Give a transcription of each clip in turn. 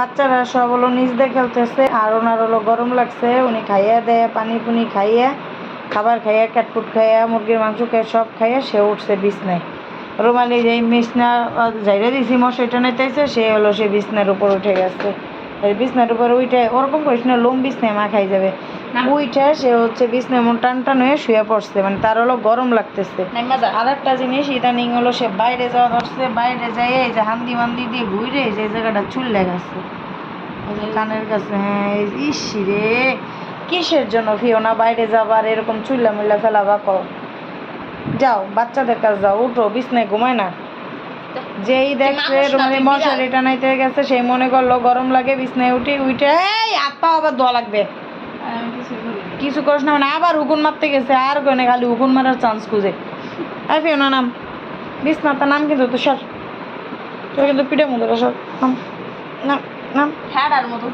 বাচ্চারা সব হলো নিচ দিয়ে খেলতেছে, আর ওনার হলো গরম লাগছে, উনি খাইয়া দেয় পানি পুনি খাইয়া, খাবার খাইয়া ক্যাটফুট খাইয়া, মুরগির মাংস খাইয়া, সব খাইয়া সে উঠছে বিছনায় রুমালি যেই বিছনা যাইরা দিছি, মশাইটা নেতাইছে সে হলো সে বিছনার উপর উঠে গেছে বিছনার উপর উঠে, ওরকম করিস না, লোম বিছনায় মা খাই যাবে। উইঠে সে হচ্ছে বিছনায় মন টান টান হয়ে শুয়ে পড়ছে মানে তার হলো গরম লাগতেছে। আর একটা জিনিস ইদানিং হলো সে বাইরে যাওয়া ধরছে বাইরে যাই এই যে হান্দি মান্দি দিয়ে ঘুরে যে জায়গাটা চুল লেগেছে কানের কাছে হ্যাঁ ইসি রে কিসের জন্য ফিওনা? বাইরে যাবার এরকম চুল্লা মুল্লা ফেলাবা কর যাও বাচ্চাদের কাছে যাও উঠো বিছনায় ঘুমায় না। যেই দেখছে তুই মশারি টানাইতে গেছে সেই মনে করল গরম লাগে বিছনায় উঠে উঠে এই হাত পা আবার ধোয়া লাগবে। কিছু করি না। করিস না মানে আবার হুকুন মারতে গেছে আর কোনে খালি উকুন মারার চান্স খুঁজে। আর ফিও না নাম। বিছনাতে নাম কিন্তু তো সর। তোর কিন্তু পিঠে মতো নাম নাম নাম। মতো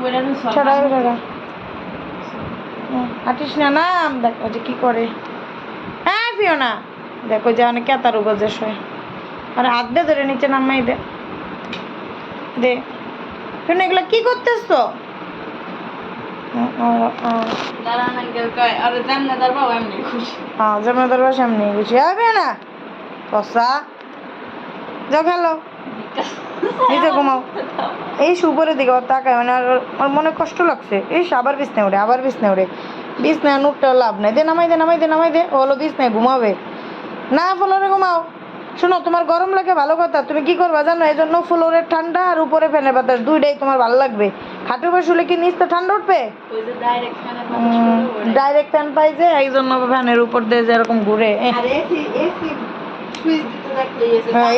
হাঁটিস না নাম। দেখ ওই যে কি করে। হ্যাঁ ফিও না। দেখো যে অনেক কেতার উপর যে শোয়। আরে হাত দে ধরে নিচে নামাই দে। দে। না এগুলো কি করতেছ? দাঁড়ান ঘুমাও। এই দিকে তাকায় মানে আর মনে কষ্ট লাগছে। এই আবার বিছনায় উঠে, আবার বিছনে উঠে। বিছনায় নুটটা লাভ নাই, দে নামাই দে নামাই দে নামাই, দে। হলো বিছনায় ঘুমাবে। না ফ্লোরে ঘুমাও। শোনো তোমার গরম লাগে ভালো কথা। তুমি কি করবা জানো? এই জন্য ফ্লোরের ঠান্ডা আর উপরে ফ্যানের বাতাস দুইটাই তোমার ভালো লাগবে। হাঁটু উপর শুলে কি নিচটা ঠান্ডা উঠবে? ডাইরেক্ট ফ্যান পাই যে এই জন্য ফ্যানের উপর দিয়ে যেরকম ঘুরে। হ্যাঁ